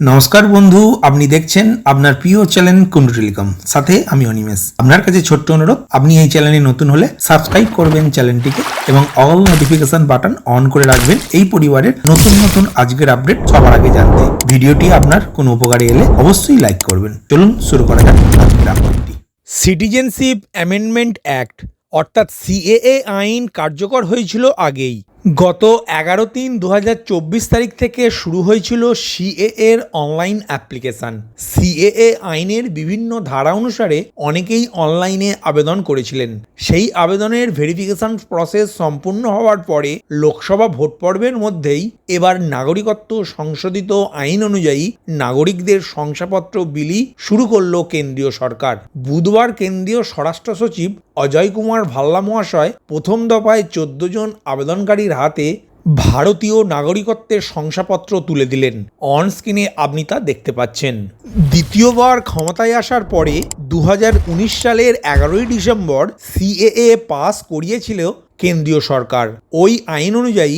নমস্কার বন্ধু, আপনি দেখছেন আপনার প্রিয় চ্যানেল কুন্ডু টেলিকম। সাথে আমি অনিমেষ। আপনার কাছে ছোট্ট অনুরোধ, আপনি এই চ্যানেলে নতুন হলে সাবস্ক্রাইব করবেন চ্যানেলটিকে এবং অল নোটিফিকেশন বাটন অন করে রাখবেন এই পরিবারের নতুন নতুন আজকের আপডেট সবার আগে জানতে। ভিডিওটি আপনার কোনো উপকারে এলে অবশ্যই লাইক করবেন। চলুন শুরু করা যাক আজকের আপডেটটি। সিটিজেনশিপ অ্যামেন্ডমেন্ট অ্যাক্ট, অর্থাৎ সিএএ আইন কার্যকর হয়েছিল আগেই। গত এগারো তিন দু তারিখ থেকে শুরু হয়েছিল সিএ এর অনলাইন অ্যাপ্লিকেশান। সিএএ আইনের বিভিন্ন ধারা অনুসারে অনেকেই অনলাইনে আবেদন করেছিলেন। সেই আবেদনের ভেরিফিকেশন প্রসেস সম্পূর্ণ হওয়ার পরে লোকসভা ভোট পর্বের মধ্যেই এবার নাগরিকত্ব সংশোধিত আইন অনুযায়ী নাগরিকদের শংসাপত্র বিলি শুরু করল কেন্দ্রীয় সরকার। বুধবার কেন্দ্রীয় স্বরাষ্ট্র সচিব অজয় কুমার ভাল্লা মহাশয় প্রথম দফায় চোদ্দ জন আবেদনকারীর হাতে ভারতীয় নাগরিকত্বের শংসাপত্র তুলে দিলেন। অন স্ক্রিনে আপনি তা দেখতে পাচ্ছেন। দ্বিতীয়বার ক্ষমতায় আসার পরে দু হাজার উনিশ সালের এগারোই ডিসেম্বর সিএএ পাস করিয়েছিল কেন্দ্রীয় সরকার। ওই আইন অনুযায়ী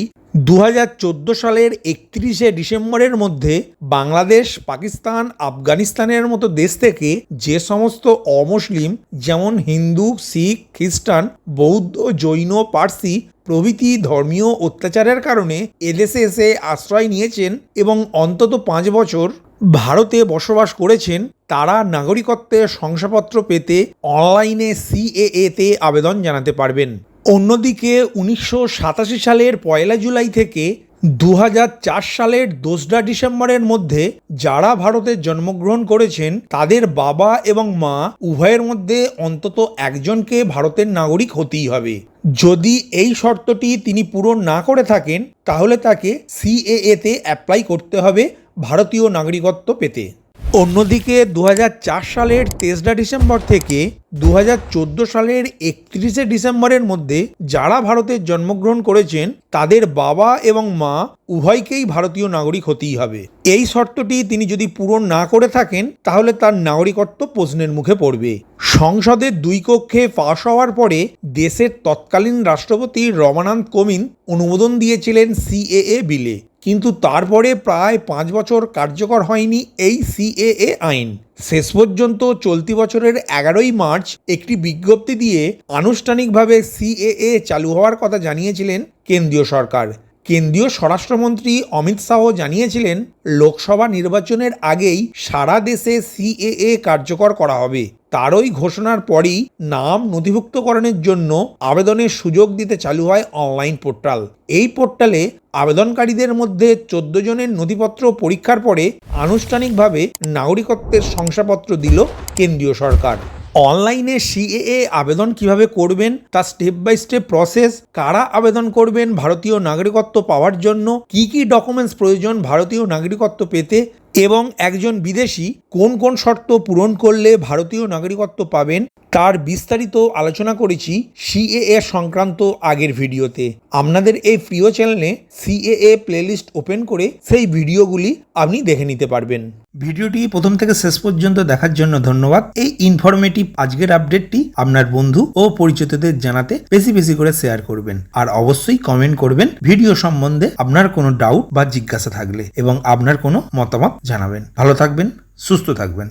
দু হাজার চোদ্দ সালের একত্রিশে ডিসেম্বরের মধ্যে বাংলাদেশ, পাকিস্তান, আফগানিস্তানের মতো দেশ থেকে যে সমস্ত অমুসলিম, যেমন হিন্দু, শিখ, খ্রিস্টান, বৌদ্ধ, জৈন, পার্সি প্রভৃতি ধর্মীয় অত্যাচারের কারণে এদেশে এসে আশ্রয় নিয়েছেন এবং অন্তত পাঁচ বছর ভারতে বসবাস করেছেন, তারা নাগরিকত্বের শংসাপত্র পেতে অনলাইনে সিএএ তে আবেদন জানাতে পারবেন। অন্যদিকে উনিশশো সাতাশি সালের পয়লা জুলাই থেকে দু হাজার চার সালের দোসরা ডিসেম্বরের মধ্যে যারা ভারতে জন্মগ্রহণ করেছেন, তাদের বাবা এবং মা উভয়ের মধ্যে অন্তত একজনকে ভারতের নাগরিক হতেই হবে। যদি এই শর্তটি তিনি পূরণ না করে থাকেন, তাহলে তাকে সিএএতে অ্যাপ্লাই করতে হবে ভারতীয় নাগরিকত্ব পেতে। অন্যদিকে দু হাজার চার সালের তেসরা ডিসেম্বর থেকে দু হাজার চোদ্দ সালের একত্রিশে ডিসেম্বরের মধ্যে যারা ভারতে জন্মগ্রহণ করেছেন, তাদের বাবা এবং মা উভয়কেই ভারতীয় নাগরিক হতেই হবে। এই শর্তটি তিনি যদি পূরণ না করে থাকেন, তাহলে তার নাগরিকত্ব প্রশ্নের মুখে পড়বে। সংসদের দুই কক্ষে পাশ হওয়ার পরে দেশের তৎকালীন রাষ্ট্রপতি রমানাথ কোবিন্দ অনুমোদন দিয়েছিলেন সিএএ বিলে। কিন্তু তারপরে প্রায় পাঁচ বছর কার্যকর হয়নি এই সিএএ আইন। শেষ পর্যন্ত চলতি বছরের এগারোই মার্চ একটি বিজ্ঞপ্তি দিয়ে আনুষ্ঠানিকভাবে সিএএ চালু হওয়ার কথা জানিয়েছিলেন কেন্দ্রীয় সরকার। কেন্দ্রীয় স্বরাষ্ট্রমন্ত্রী অমিত শাহ জানিয়েছিলেন, লোকসভা নির্বাচনের আগেই সারা দেশে সিএএ কার্যকর করা হবে। তারই ঘোষণার পরই নাম নথিভুক্তকরণের জন্য আবেদনের সুযোগ দিতে চালু হয় অনলাইন পোর্টাল। এই পোর্টালে আবেদনকারীদের মধ্যে চোদ্দ জনের নথিপত্র পরীক্ষার পরে আনুষ্ঠানিকভাবে নাগরিকত্বের শংসাপত্র দিল কেন্দ্রীয় সরকার। অনলাইনে সিএএ আবেদন কীভাবে করবেন? তা স্টেপ বাই স্টেপ প্রসেস কারা আবেদন করবেন? ভারতীয় নাগরিকত্ব পাওয়ার জন্য কি কি ডকুমেন্টস প্রয়োজন ভারতীয় নাগরিকত্ব পেতে? এবং একজন বিদেশি কোন কোন শর্ত পূরণ করলে ভারতীয় নাগরিকত্ব পাবেন, তার বিস্তারিত আলোচনা করেছি সিএএ সংক্রান্ত আগের ভিডিওতে। আপনাদের এই প্রিয় চ্যানেলে সিএএ প্লেলিস্ট ওপেন করে সেই ভিডিওগুলি আপনি দেখে নিতে পারবেন। ভিডিওটি প্রথম থেকে শেষ পর্যন্ত দেখার জন্য ধন্যবাদ। এই ইনফরমেটিভ আজকের আপডেটটি আপনার বন্ধু ও পরিচিতদের জানাতে বেশি বেশি করে শেয়ার করবেন। আর অবশ্যই কমেন্ট করবেন ভিডিও সম্বন্ধে আপনার কোনো ডাউট বা জিজ্ঞাসা থাকলে এবং আপনার কোনো মতামত জানাবেন। ভালো থাকবেন। সুস্থ থাকবেন।